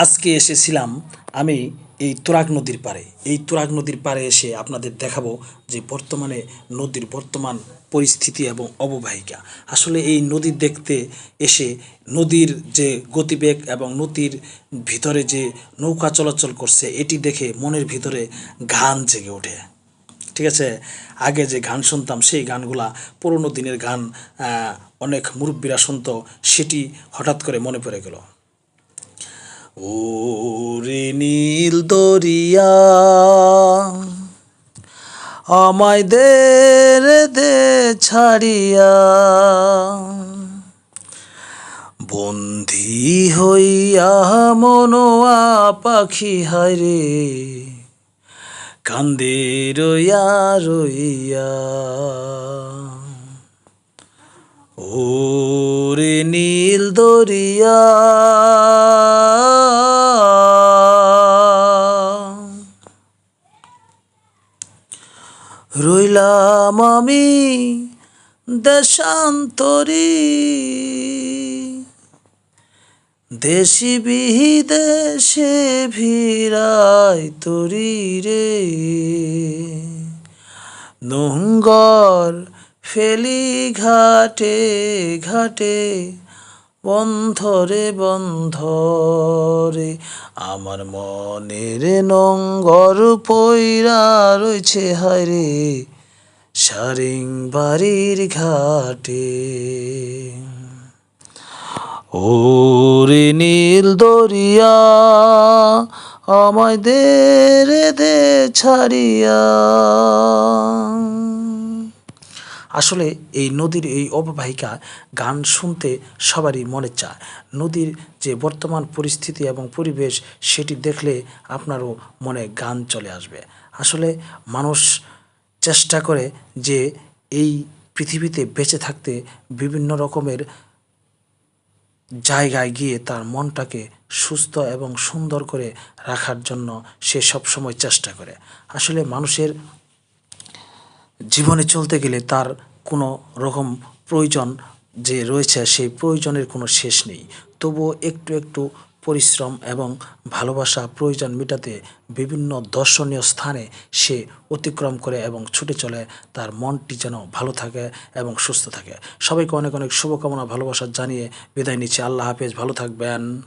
আজকে এসেছিলাম আমি এই তুরাগ নদীর পারে এই তুরাগ নদীর পাড়ে এসে আপনাদের দেখাবো যে বর্তমানে নদীর বর্তমান পরিস্থিতি এবং অববাহিকা। আসলে এই নদী দেখতে এসে নদীর যে গতিবেগ এবং নদীর ভিতরে যে নৌকা চলাচল করছে, এটি দেখে মনের ভিতরে ঘান জেগে ওঠে। ঠিক আছে? আগে যে গান শুনতাম, সেই গানগুলা পুরোনো দিনের গান অনেক মুরব্বীরা শুনতো, সেটি হঠাৎ করে মনে পড়ে গেল। ও রে নীল দরিয়া, আমায় দে দে ছাড়িয়া। বন্ধি হইয়া মনোয়া পাখি, হায় কান্দে রইয়া রইয়া। ও রে নীল দরিয়া রইলাম আমি দেশান্তরী। দেশি বিদেশে ভিড়াই তরি রে। নোংর ফেলি ঘাটে ঘাটে বন্ধরে বন্ধরে আমার মনের নঙ্গর পইরা রয়েছে হায়রে সারিং বাড়ির ঘাটে। ওরে নীল দরিয়া আমায় দে রে দে ছাড়িয়া। আসলে এই নদীর এই অববাহিকা গান শুনতে সবারই মনে চায়। নদীর যে বর্তমান পরিস্থিতি এবং পরিবেশ, সেটি দেখলে আপনারও মনে গান চলে আসবে। আসলে মানুষ চেষ্টা করে যে এই পৃথিবীতে বেঁচে থাকতে বিভিন্ন রকমের জায়গায় গিয়ে তার মনটাকে সুস্থ এবং সুন্দর করে রাখার জন্য সে সবসময় চেষ্টা করে। আসলে মানুষের জীবনে চলতে গেলে তার কোনো রকম প্রয়োজন যে রয়েছে, সেই প্রয়োজনের কোনো শেষ নেই। তবুও একটু একটু পরিশ্রম এবং ভালোবাসা প্রয়োজন মেটাতে বিভিন্ন দর্শনীয় স্থানে সে অতিক্রম করে এবং ছুটে চলে, তার মনটি যেন ভালো থাকে এবং সুস্থ থাকে। সবাইকে অনেক অনেক শুভকামনা, ভালোবাসা জানিয়ে বিদায় নিচ্ছি। আল্লাহ হাফেজ, ভালো থাকবেন।